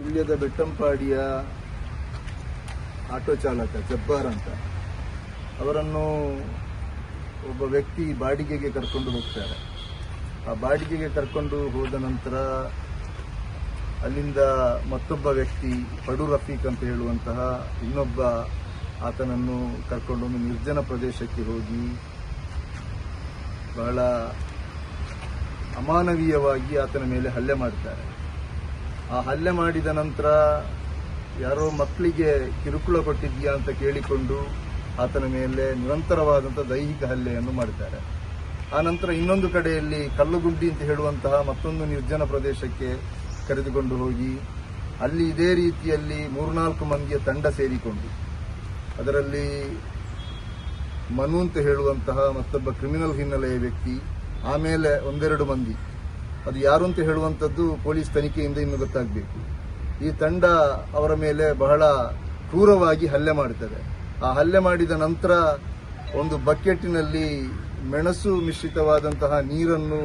ಸುಳ್ಯದ ಬೆಟ್ಟಂಪಾಡಿಯ auto ಚಾಲಕ ಜಬ್ಬಾರ್ ಅಂತ, ಅವರನ್ನು ಒಬ್ಬ ವ್ಯಕ್ತಿ ಬಾಡಿಗೆಗೆ ಕರ್ಕೊಂಡು ಹೋಗ್ತಾರೆ. ಆ ಬಾಡಿಗೆಗೆ ಕರ್ಕೊಂಡು ಹೋದ ನಂತರ ಅಲ್ಲಿಂದ ಮತ್ತೊಬ್ಬ ವ್ಯಕ್ತಿ ಪಡು ರಫೀಕ್ ಅಂತ ಹೇಳುವಂತಹ ಇನ್ನೊಬ್ಬ ಆತನನ್ನು ಕರ್ಕೊಂಡು ಒಂದು ನಿರ್ಜನ ಪ್ರದೇಶಕ್ಕೆ ಹೋಗಿ ಬಹಳ ಅಮಾನವೀಯವಾಗಿ ಆತನ ಮೇಲೆ ಹಲ್ಲೆ ಮಾಡ್ತಾರೆ. ಆ ಹಲ್ಲೆ ಮಾಡಿದ ನಂತರ ಯಾರೋ ಮಕ್ಕಳಿಗೆ ಕಿರುಕುಳ ಕೊಟ್ಟಿದ್ಯಾ ಅಂತ ಕೇಳಿಕೊಂಡು ಆತನ ಮೇಲೆ ನಿರಂತರವಾದಂಥ ದೈಹಿಕ ಹಲ್ಲೆಯನ್ನು ಮಾಡಿದ್ದಾರೆ. ಆ ನಂತರ ಇನ್ನೊಂದು ಕಡೆಯಲ್ಲಿ ಕಲ್ಲುಗುಂಡಿ ಅಂತ ಹೇಳುವಂತಹ ಮತ್ತೊಂದು ನಿರ್ಜನ ಪ್ರದೇಶಕ್ಕೆ ಕರೆದುಕೊಂಡು ಹೋಗಿ, ಅಲ್ಲಿ ಇದೇ ರೀತಿಯಲ್ಲಿ ಮೂರ್ನಾಲ್ಕು ಮಂದಿಯ ತಂಡ ಸೇರಿಕೊಂಡು, ಅದರಲ್ಲಿ ಮನು ಅಂತ ಹೇಳುವಂತಹ ಮತ್ತೊಬ್ಬ ಕ್ರಿಮಿನಲ್ ಹಿನ್ನೆಲೆಯ ವ್ಯಕ್ತಿ, ಆಮೇಲೆ ಒಂದೆರಡು ಮಂದಿ. ಅದು ಯಾರು ಅಂತ ಹೇಳುವಂಥದ್ದು ಪೊಲೀಸ್ ತನಿಖೆಯಿಂದ ಇನ್ನು ಗೊತ್ತಾಗಬೇಕು. ಈ ತಂಡ ಅವರ ಮೇಲೆ ಬಹಳ ಕ್ರೂರವಾಗಿ ಹಲ್ಲೆ ಮಾಡುತ್ತದೆ. ಆ ಹಲ್ಲೆ ಮಾಡಿದ ನಂತರ ಒಂದು ಬಕೆಟ್ಟಿನಲ್ಲಿ ಮೆಣಸು ಮಿಶ್ರಿತವಾದಂತಹ ನೀರನ್ನು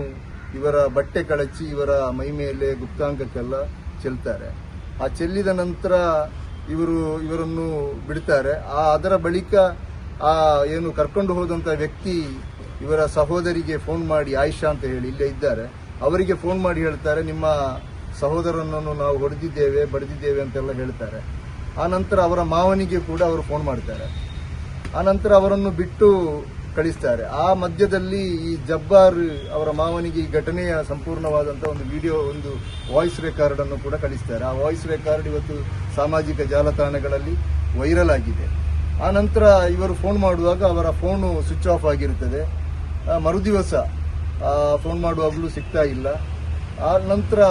ಇವರ ಬಟ್ಟೆ ಕಳಚಿ ಇವರ ಮೈ ಮೇಲೆ ಗುಪ್ತಾಂಗಕ್ಕೆಲ್ಲ ಚೆಲ್ತಾರೆ. ಆ ಚೆಲ್ಲಿದ ನಂತರ ಇವರು ಇವರನ್ನು ಬಿಡ್ತಾರೆ. ಆ ಅದರ ಬಳಿಕ ಆ ಏನು ಕರ್ಕೊಂಡು ಹೋದಂಥ ವ್ಯಕ್ತಿ ಇವರ ಸಹೋದರಿಗೆ ಫೋನ್ ಮಾಡಿ ಆಯಿಷಾ ಅಂತ ಹೇಳಿ ಇಲ್ಲೇ ಇದ್ದಾರೆ. ಅವರಿಗೆ ಫೋನ್ ಮಾಡಿ ಹೇಳ್ತಾರೆ, ನಿಮ್ಮ ಸಹೋದರನನ್ನು ನಾವು ಹೊಡೆದಿದ್ದೇವೆ, ಬಡಿದಿದ್ದೇವೆ ಅಂತೆಲ್ಲ ಹೇಳ್ತಾರೆ. ಆ ನಂತರ ಅವರ ಮಾವನಿಗೆ ಕೂಡ ಅವರು ಫೋನ್ ಮಾಡ್ತಾರೆ. ಆ ನಂತರ ಅವರನ್ನು ಬಿಟ್ಟು ಕಳಿಸ್ತಾರೆ. ಆ ಮಧ್ಯದಲ್ಲಿ ಈ ಜಬ್ಬಾರ್ ಅವರ ಮಾವನಿಗೆ ಈ ಘಟನೆಯ ಸಂಪೂರ್ಣವಾದಂಥ ಒಂದು ವಿಡಿಯೋ, ಒಂದು ವಾಯ್ಸ್ ರೆಕಾರ್ಡ್ ಅನ್ನು ಕೂಡ ಕಳಿಸ್ತಾರೆ. ಆ ವಾಯ್ಸ್ ರೆಕಾರ್ಡ್ ಇವತ್ತು ಸಾಮಾಜಿಕ ಜಾಲತಾಣಗಳಲ್ಲಿ ವೈರಲ್ ಆಗಿದೆ. ಆ ನಂತರ ಇವರು ಫೋನ್ ಮಾಡುವಾಗ ಅವರ ಫೋನು ಸ್ವಿಚ್ ಆಫ್ ಆಗಿರುತ್ತದೆ. ಮರುದಿವಸ ಫೋನ್ ಮಾಡುವಾಗಲೂ ಸಿಗ್ತಾ ಇಲ್ಲ. ಆ ನಂತರ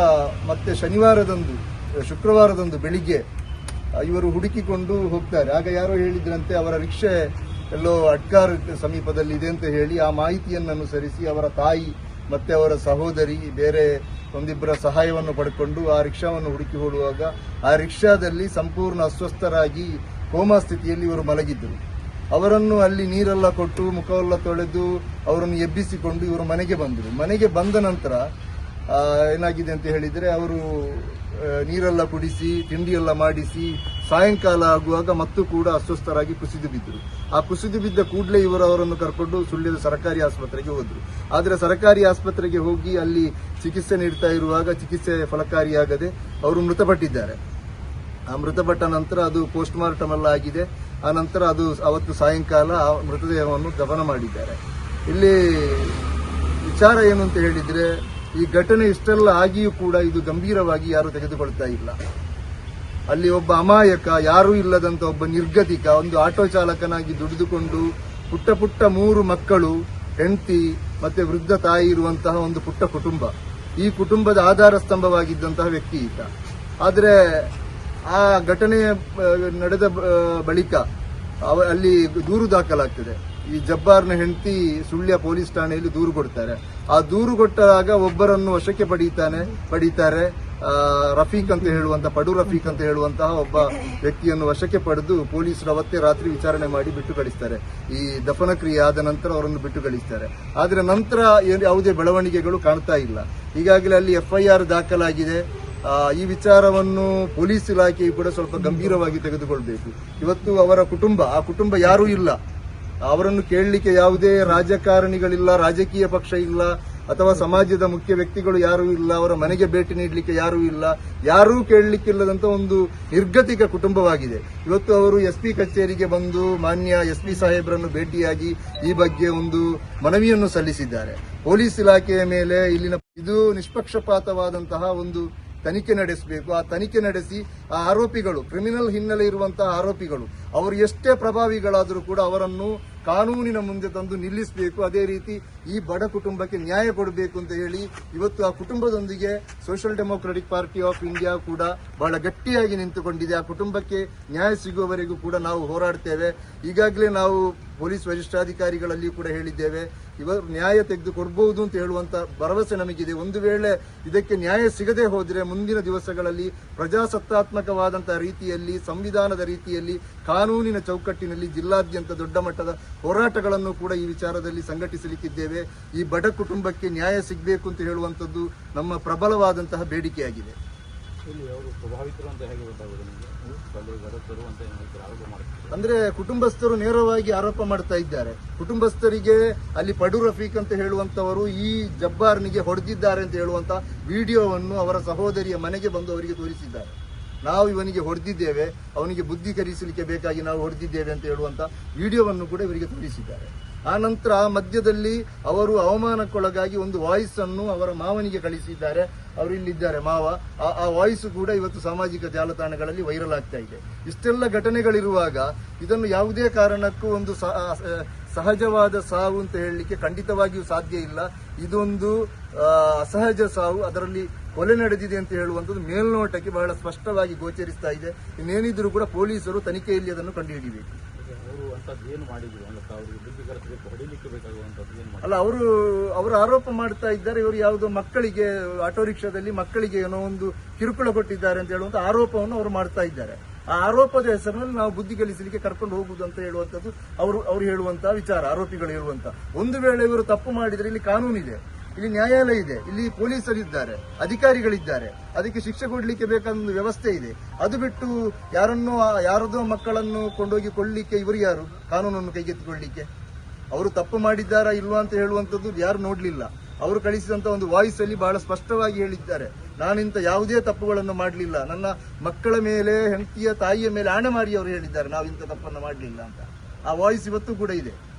ಮತ್ತೆ ಶನಿವಾರದಂದು, ಶುಕ್ರವಾರದಂದು ಬೆಳಿಗ್ಗೆ ಇವರು ಹುಡುಕಿಕೊಂಡು ಹೋಗ್ತಾರೆ. ಆಗ ಯಾರೋ ಹೇಳಿದ್ರಂತೆ, ಅವರ ರಿಕ್ಷೆ ಎಲ್ಲೋ ಅಡ್ಕಾರ್ ಸಮೀಪದಲ್ಲಿ ಇದೆ ಅಂತ ಹೇಳಿ ಆ ಮಾಹಿತಿಯನ್ನನುಸರಿಸಿ ಅವರ ತಾಯಿ ಮತ್ತೆ ಅವರ ಸಹೋದರಿ, ಬೇರೆ ಒಂದಿಬ್ಬರ ಸಹಾಯವನ್ನು ಪಡ್ಕೊಂಡು ಆ ರಿಕ್ಷಾವನ್ನು ಹುಡುಕಿ ಹೋಗುವಾಗ ಆ ರಿಕ್ಷಾದಲ್ಲಿ ಸಂಪೂರ್ಣ ಅಸ್ವಸ್ಥರಾಗಿ ಕೋಮಾ ಸ್ಥಿತಿಯಲ್ಲಿ ಇವರು ಮಲಗಿದ್ದರು. ಅವರನ್ನು ಅಲ್ಲಿ ನೀರೆಲ್ಲ ಕೊಟ್ಟು ಮುಖವೆಲ್ಲ ತೊಳೆದು ಅವರನ್ನು ಎಬ್ಬಿಸಿಕೊಂಡು ಇವರು ಮನೆಗೆ ಬಂದರು. ಮನೆಗೆ ಬಂದ ನಂತರ ಏನಾಗಿದೆ ಅಂತ ಹೇಳಿದರೆ ಅವರು ನೀರೆಲ್ಲ ಕುಡಿಸಿ, ತಿಂಡಿಯೆಲ್ಲ ಮಾಡಿಸಿ, ಸಾಯಂಕಾಲ ಆಗುವಾಗ ಮತ್ತು ಕೂಡ ಅಸ್ವಸ್ಥರಾಗಿ ಕುಸಿದು ಬಿದ್ದರು. ಆ ಕುಸಿದು ಬಿದ್ದ ಕೂಡಲೇ ಇವರು ಅವರನ್ನು ಕರ್ಕೊಂಡು ಸುಳ್ಯದ ಸರ್ಕಾರಿ ಆಸ್ಪತ್ರೆಗೆ ಹೋದರು. ಆದರೆ ಸರ್ಕಾರಿ ಆಸ್ಪತ್ರೆಗೆ ಹೋಗಿ ಅಲ್ಲಿ ಚಿಕಿತ್ಸೆ ನೀಡ್ತಾ ಇರುವಾಗ ಚಿಕಿತ್ಸೆ ಫಲಕಾರಿಯಾಗದೆ ಅವರು ಮೃತಪಟ್ಟಿದ್ದಾರೆ. ಆ ಮೃತಪಟ್ಟ ನಂತರ ಅದು ಪೋಸ್ಟ್ ಮಾರ್ಟಮ್ ಎಲ್ಲ ಆಗಿದೆ. ಆ ನಂತರ ಅದು ಅವತ್ತು ಸಾಯಂಕಾಲ ಆ ಮೃತದೇಹವನ್ನು ದಫನ ಮಾಡಿದ್ದಾರೆ. ಇಲ್ಲಿ ವಿಚಾರ ಏನು ಅಂತ ಹೇಳಿದ್ರೆ, ಈ ಘಟನೆ ಇಷ್ಟೆಲ್ಲ ಆಗಿಯೂ ಕೂಡ ಇದು ಗಂಭೀರವಾಗಿ ಯಾರು ತೆಗೆದುಕೊಳ್ತಾ ಇಲ್ಲ. ಅಲ್ಲಿ ಒಬ್ಬ ಅಮಾಯಕ, ಯಾರೂ ಇಲ್ಲದಂತ ಒಬ್ಬ ನಿರ್ಗತಿಕ, ಒಂದು ಆಟೋ ಚಾಲಕನಾಗಿ ದುಡಿದುಕೊಂಡು ಪುಟ್ಟ ಪುಟ್ಟ ಮೂರು ಮಕ್ಕಳು, ಹೆಂಡತಿ ಮತ್ತೆ ವೃದ್ಧ ತಾಯಿ ಇರುವಂತಹ ಒಂದು ಪುಟ್ಟ ಕುಟುಂಬ. ಈ ಕುಟುಂಬದ ಆಧಾರ ಸ್ತಂಭವಾಗಿದ್ದಂತಹ ವ್ಯಕ್ತಿ ಈತ. ಆದರೆ ಆ ಘಟನೆ ನಡೆದ ಬಳಿಕ ಅಲ್ಲಿ ದೂರು ದಾಖಲಾಗ್ತದೆ. ಈ ಜಬ್ಬಾರ್ನ ಹೆಂಡತಿ ಸುಳ್ಯ ಪೊಲೀಸ್ ಠಾಣೆಯಲ್ಲಿ ದೂರು ಕೊಡ್ತಾರೆ. ಆ ದೂರು ಕೊಟ್ಟಾಗ ಒಬ್ಬರನ್ನು ವಶಕ್ಕೆ ಪಡೀತಾನೆ, ಪಡೀತಾರೆ. ರಫೀಕ್ ಅಂತ ಹೇಳುವಂತ, ಪಡು ರಫೀಕ್ ಅಂತ ಹೇಳುವಂತಹ ಒಬ್ಬ ವ್ಯಕ್ತಿಯನ್ನು ವಶಕ್ಕೆ ಪಡೆದು ಪೊಲೀಸರು ಅವತ್ತೇ ರಾತ್ರಿ ವಿಚಾರಣೆ ಮಾಡಿ ಬಿಟ್ಟು ಕಳಿಸ್ತಾರೆ. ಈ ದಫನ ಕ್ರಿಯೆ ಆದ ನಂತರ ಅವರನ್ನು ಬಿಟ್ಟು ಕಳಿಸ್ತಾರೆ. ಆದ್ರೆ ನಂತರ ಯಾವುದೇ ಬೆಳವಣಿಗೆಗಳು ಕಾಣ್ತಾ ಇಲ್ಲ. ಈಗಾಗಲೇ ಅಲ್ಲಿ ಎಫ್ಐಆರ್ ದಾಖಲಾಗಿದೆ. ಈ ವಿಚಾರವನ್ನು ಪೊಲೀಸ್ ಇಲಾಖೆಯು ಕೂಡ ಸ್ವಲ್ಪ ಗಂಭೀರವಾಗಿ ತೆಗೆದುಕೊಳ್ಬೇಕು. ಇವತ್ತು ಅವರ ಕುಟುಂಬ, ಆ ಕುಟುಂಬ ಯಾರೂ ಇಲ್ಲ. ಅವರನ್ನು ಕೇಳಲಿಕ್ಕೆ ಯಾವುದೇ ರಾಜಕಾರಣಿಗಳಿಲ್ಲ, ರಾಜಕೀಯ ಪಕ್ಷ ಇಲ್ಲ, ಅಥವಾ ಸಮಾಜದ ಮುಖ್ಯ ವ್ಯಕ್ತಿಗಳು ಯಾರೂ ಇಲ್ಲ, ಅವರ ಮನೆಗೆ ಭೇಟಿ ನೀಡಲಿಕ್ಕೆ ಯಾರೂ ಇಲ್ಲ, ಯಾರೂ ಕೇಳಲಿಕ್ಕಿಲ್ಲದಂತ ಒಂದು ನಿರ್ಗತಿಕ ಕುಟುಂಬವಾಗಿದೆ. ಇವತ್ತು ಅವರು ಎಸ್ ಪಿ ಕಚೇರಿಗೆ ಬಂದು ಮಾನ್ಯ ಎಸ್ ಪಿ ಸಾಹೇಬರನ್ನು ಭೇಟಿಯಾಗಿ ಈ ಬಗ್ಗೆ ಒಂದು ಮನವಿಯನ್ನು ಸಲ್ಲಿಸಿದ್ದಾರೆ. ಪೊಲೀಸ್ ಇಲಾಖೆಯ ಮೇಲೆ ಇಲ್ಲಿನ ಇದು ನಿಷ್ಪಕ್ಷಪಾತವಾದಂತಹ ಒಂದು ತನಿಖೆ ನಡೆಸಬೇಕು. ಆ ತನಿಖೆ ನಡೆಸಿ ಆ ಆರೋಪಿಗಳು ಕ್ರಿಮಿನಲ್ ಹಿನ್ನೆಲೆ ಇರುವಂತಹ ಆರೋಪಿಗಳು ಅವರು ಎಷ್ಟೇ ಪ್ರಭಾವಿಗಳಾದರೂ ಕೂಡ ಅವರನ್ನು ಕಾನೂನಿನ ಮುಂದೆ ತಂದು ನಿಲ್ಲಿಸಬೇಕು. ಅದೇ ರೀತಿ ಈ ಬಡ ಕುಟುಂಬಕ್ಕೆ ನ್ಯಾಯ ಕೊಡಬೇಕು ಅಂತ ಹೇಳಿ ಇವತ್ತು ಆ ಕುಟುಂಬದೊಂದಿಗೆ social democratic party of India ಕೂಡ ಬಹಳ ಗಟ್ಟಿಯಾಗಿ ನಿಂತುಕೊಂಡಿದೆ. ಆ ಕುಟುಂಬಕ್ಕೆ ನ್ಯಾಯ ಸಿಗುವವರೆಗೂ ಕೂಡ ನಾವು ಹೋರಾಡ್ತೇವೆ. ಈಗಾಗಲೇ ನಾವು ಪೊಲೀಸ್ ವರಿಷ್ಠಾಧಿಕಾರಿಗಳಲ್ಲಿ ಕೂಡ ಹೇಳಿದ್ದೇವೆ. ಇವರು ನ್ಯಾಯ ತೆಗೆದು ಕೊಡಬಹುದು ಅಂತ ಹೇಳುವಂತ ಭರವಸೆ ನಮಗಿದೆ. ಒಂದು ವೇಳೆ ಇದಕ್ಕೆ ನ್ಯಾಯ ಸಿಗದೆ ಹೋದರೆ ಮುಂದಿನ ದಿವಸಗಳಲ್ಲಿ ಪ್ರಜಾಸತ್ತಾತ್ಮಕವಾದಂತಹ ರೀತಿಯಲ್ಲಿ, ಸಂವಿಧಾನದ ರೀತಿಯಲ್ಲಿ ಕಾನೂನಿನ ಚೌಕಟ್ಟಿನಲ್ಲಿ ಜಿಲ್ಲಾದ್ಯಂತ ದೊಡ್ಡ ಮಟ್ಟದ ಹೋರಾಟಗಳನ್ನು ಕೂಡ ಈ ವಿಚಾರದಲ್ಲಿ ಸಂಘಟಿಸಲಿಕ್ಕಿದ್ದೇವೆ. ಈ ಬಡ ಕುಟುಂಬಕ್ಕೆ ನ್ಯಾಯ ಸಿಗಬೇಕು ಅಂತ ಹೇಳುವಂಥದ್ದು ನಮ್ಮ ಪ್ರಬಲವಾದಂತಹ ಬೇಡಿಕೆಯಾಗಿದೆ. ಅಂದ್ರೆ ಕುಟುಂಬಸ್ಥರು ನೇರವಾಗಿ ಆರೋಪ ಮಾಡ್ತಾ ಇದ್ದಾರೆ. ಕುಟುಂಬಸ್ಥರಿಗೆ ಅಲ್ಲಿ ಪಡು ರಫೀಕ್ ಅಂತ ಹೇಳುವಂತವರು ಈ ಜಬ್ಬಾರ್ನಿಗೆ ಹೊಡೆದಿದ್ದಾರೆ ಅಂತ ಹೇಳುವಂತ ವಿಡಿಯೋವನ್ನು ಅವರ ಸಹೋದರಿಯ ಮನೆಗೆ ಬಂದು ಅವರಿಗೆ ತೋರಿಸಿದ್ದಾರೆ. ನಾವು ಇವನಿಗೆ ಹೊಡೆದಿದ್ದೇವೆ, ಅವನಿಗೆ ಬುದ್ಧಿ ಕಲಿಸಲಿಕ್ಕೆ ಬೇಕಾಗಿ ನಾವು ಹೊಡೆದಿದ್ದೇವೆ ಅಂತ ಹೇಳುವಂತ ವಿಡಿಯೋವನ್ನು ಕೂಡ ಇವರಿಗೆ ತೋರಿಸಿದ್ದಾರೆ. ಆ ನಂತರ ಮಧ್ಯದಲ್ಲಿ ಅವರು ಅವಮಾನಕ್ಕೊಳಗಾಗಿ ಒಂದು ವಾಯ್ಸ್ ಅನ್ನು ಅವರ ಮಾವನಿಗೆ ಕಳಿಸಿದ್ದಾರೆ. ಅವರು ಇಲ್ಲಿದ್ದಾರೆ ಮಾವ. ಆ- ವಾಯ್ಸ್ ಕೂಡ ಇವತ್ತು ಸಾಮಾಜಿಕ ಜಾಲತಾಣಗಳಲ್ಲಿ ವೈರಲ್ ಆಗ್ತಾ ಇದೆ. ಇಷ್ಟೆಲ್ಲ ಘಟನೆಗಳಿರುವಾಗ ಇದನ್ನು ಯಾವುದೇ ಕಾರಣಕ್ಕೂ ಒಂದು ಸಹಜವಾದ ಸಾವು ಅಂತ ಹೇಳಲಿಕ್ಕೆ ಖಂಡಿತವಾಗಿಯೂ ಸಾಧ್ಯ ಇಲ್ಲ. ಇದೊಂದು ಅಸಹಜ ಸಾವು. ಅದರಲ್ಲಿ ಕೊಲೆ ನಡೆದಿದೆ ಅಂತ ಹೇಳುವಂಥದ್ದು ಮೇಲ್ನೋಟಕ್ಕೆ ಬಹಳ ಸ್ಪಷ್ಟವಾಗಿ ಗೋಚರಿಸ್ತಾ ಇದೆ. ಇನ್ನೇನಿದ್ರೂ ಕೂಡ ಪೊಲೀಸರು ತನಿಖೆಯಲ್ಲಿ ಅದನ್ನು ಕಂಡುಹಿಡಿಯಬೇಕು ಅಲ್ಲ ಅವರು ಅವರು ಆರೋಪ ಮಾಡ್ತಾ ಇದ್ದಾರೆ ಇವರು ಯಾವುದೋ ಮಕ್ಕಳಿಗೆ ಆಟೋ ರಿಕ್ಷಾದಲ್ಲಿ ಮಕ್ಕಳಿಗೆ ಏನೋ ಒಂದು ಕಿರುಕುಳ ಕೊಟ್ಟಿದ್ದಾರೆ ಅಂತ ಹೇಳುವಂತ ಆರೋಪವನ್ನು ಅವರು ಮಾಡ್ತಾ ಇದ್ದಾರೆ. ಆ ಆರೋಪದ ಹೆಸರಿನಲ್ಲಿ ನಾವು ಬುದ್ಧಿ ಕಲಿಸಲಿಕ್ಕೆ ಕರ್ಕೊಂಡು ಹೋಗುದು ಅಂತ ಹೇಳುವಂತದ್ದು ಅವರು ಅವರು ಹೇಳುವಂತಹ ವಿಚಾರ ಆರೋಪಿಗಳು ಹೇಳುವಂತ ಒಂದು ವೇಳೆ ಇವರು ತಪ್ಪು ಮಾಡಿದ್ರೆ ಇಲ್ಲಿ ಕಾನೂನಿದೆ. ಇಲ್ಲಿ ನ್ಯಾಯಾಲಯ ಇದೆ. ಇಲ್ಲಿ ಪೊಲೀಸರಿದ್ದಾರೆ, ಅಧಿಕಾರಿಗಳಿದ್ದಾರೆ. ಅದಕ್ಕೆ ಶಿಕ್ಷೆ ಕೊಡಲಿಕ್ಕೆ ಬೇಕಾದ ಒಂದು ವ್ಯವಸ್ಥೆ ಇದೆ. ಅದು ಬಿಟ್ಟು ಯಾರನ್ನೋ, ಯಾರದೋ ಮಕ್ಕಳನ್ನು ಕೊಂಡೋಗಿ ಕೊಡಲಿಕ್ಕೆ ಇವರು ಯಾರು? ಕಾನೂನನ್ನು ಕೈಗೆತ್ತಿಕೊಳ್ಳಲಿಕ್ಕೆ ಅವರು ತಪ್ಪು ಮಾಡಿದ್ದಾರಾ ಇಲ್ವಾ ಅಂತ ಹೇಳುವಂಥದ್ದು ಯಾರು ನೋಡಲಿಲ್ಲ. ಅವರು ಕಳಿಸಿದಂಥ ಒಂದು ವಾಯ್ಸ್ ಅಲ್ಲಿ ಬಹಳ ಸ್ಪಷ್ಟವಾಗಿ ಹೇಳಿದ್ದಾರೆ. ನಾನಿಂತ ಯಾವುದೇ ತಪ್ಪುಗಳನ್ನು ಮಾಡಲಿಲ್ಲ. ನನ್ನ ಮಕ್ಕಳ ಮೇಲೆ, ಹೆಂಡತಿಯ ತಾಯಿಯ ಮೇಲೆ ಆಣೆ ಮಾಡಿ ಅವರು ಹೇಳಿದ್ದಾರೆ ನಾವು ಇಂಥ ತಪ್ಪನ್ನು ಮಾಡಲಿಲ್ಲ ಅಂತ. ಆ ವಾಯ್ಸ್ ಇವತ್ತು ಕೂಡ ಇದೆ.